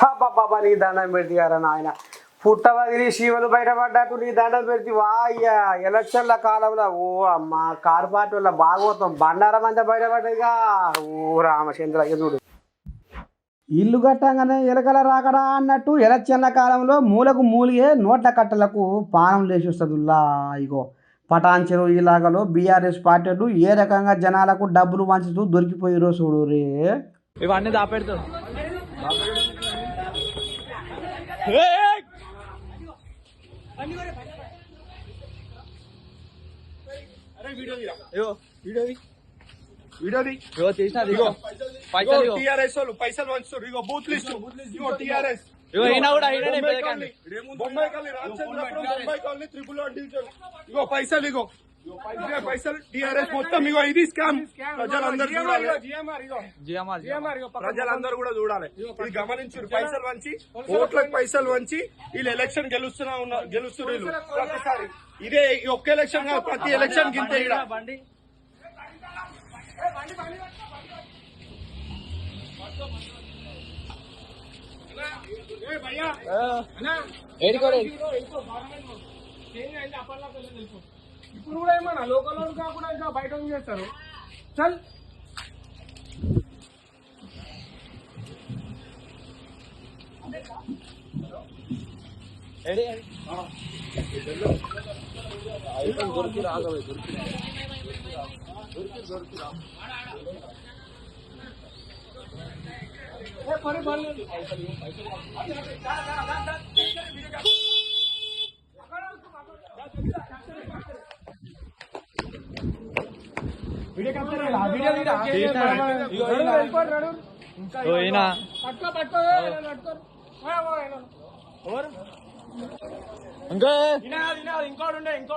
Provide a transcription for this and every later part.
బాబా నీ దండం పెడితే నాయన. పుట్టవదిలి శివలు బయటపడ్డట్టు నీ దండం పెడితే వాయ్యా ఎలక్షన్ల కాలంలో ఓ అమ్మ కారు పార్టీ వల్ల భాగవతం బండారం అంతా బయటపడ్డదిగా. ఓ రామచంద్ర చూడు. ఇల్లు కట్టంగానే ఎలకల రాకడా అన్నట్టు ఎలక్షన్ల కాలంలో మూలకు మూలిగే నోట్ల కట్టలకు పానం లేచి వస్తుందిలా ఇగో. పటాన్చెరు ఇలాగలో బీఆర్ఎస్ పార్టీలు ఏ రకంగా జనాలకు డబ్బులు వంచుతూ దొరికిపోయిరో చూడు రే. ఇవన్నీ దాపెడతావు వీడియోది ఇగో తీసినది ఇగో పైసలు ఇగో ఇగో టీఆర్ఎస్ వాళ్ళు పైసలు పంచుతారు ఇగో బూత్ లిస్ట్ ఇగో టీఆర్ఎస్ ఇగో ఈయన కూడా ఈయననే Bombay పెదకండి. Colony Bombay colony Ramachandrapuram Bombay colony triple one division ఇగో పైసలు ఇగో ఇదే పైసలు టీఆర్ఎస్ మొత్తం ఇగో ఇది స్కామ్ ప్రజలందరూ చూడాలి ప్రజలందరూ కూడా చూడాలి. ఇది గమనించారు పైసలు వంచి ఓట్లకు పైసలు వంచి వీళ్ళు ఎలక్షన్ గెలుస్తున్నా ఉన్నారు గెలుస్తున్నారు వీళ్ళు. ప్రతిసారి. ఇదే ఈ ఒక్క ఎలక్షన్ కాదు ప్రతి ఎలక్షన్ గింతే ఏడికోడే ఇప్పుడు కూడా ఏమన్నా లోకల్ కాకుండా ఇంకా బయట చేస్తారు? చల్. దొరికి రాగవే దొరికి ఈయన ఇంకా ఇంకోటి ఉండే ఇంకోటి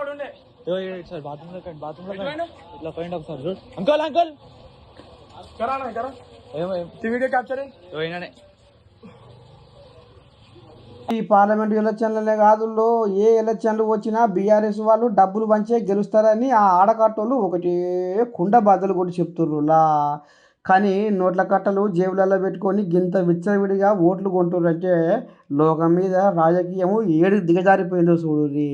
ఉండే సార్ బాత్రూమ్లో బాత్రూమ్లో ఇట్లా పోయింది ఒకసారి అంకుల్ అంకుల్. వీడియో క్యాప్చర్ ఓ ఈయననే. ఈ పార్లమెంట్ ఎలక్షన్లనే కాదుల్లో ఏ ఎలక్షన్లు వచ్చినా బీఆర్ఎస్ వాళ్ళు డబ్బులు పంచే గెలుస్తారని ఆ ఆడకట్టోళ్ళు ఒకటే కుండ బద్దలు కొట్టి చెప్తుర్రులా. కానీ నోట్ల కట్టలు జేబులలో పెట్టుకొని గింత విచ్చలవిడిగా ఓట్లు కొంటుర్రంటే లోకం మీద రాజకీయము ఏడు దిగజారిపోయిందో చూడుర్రి.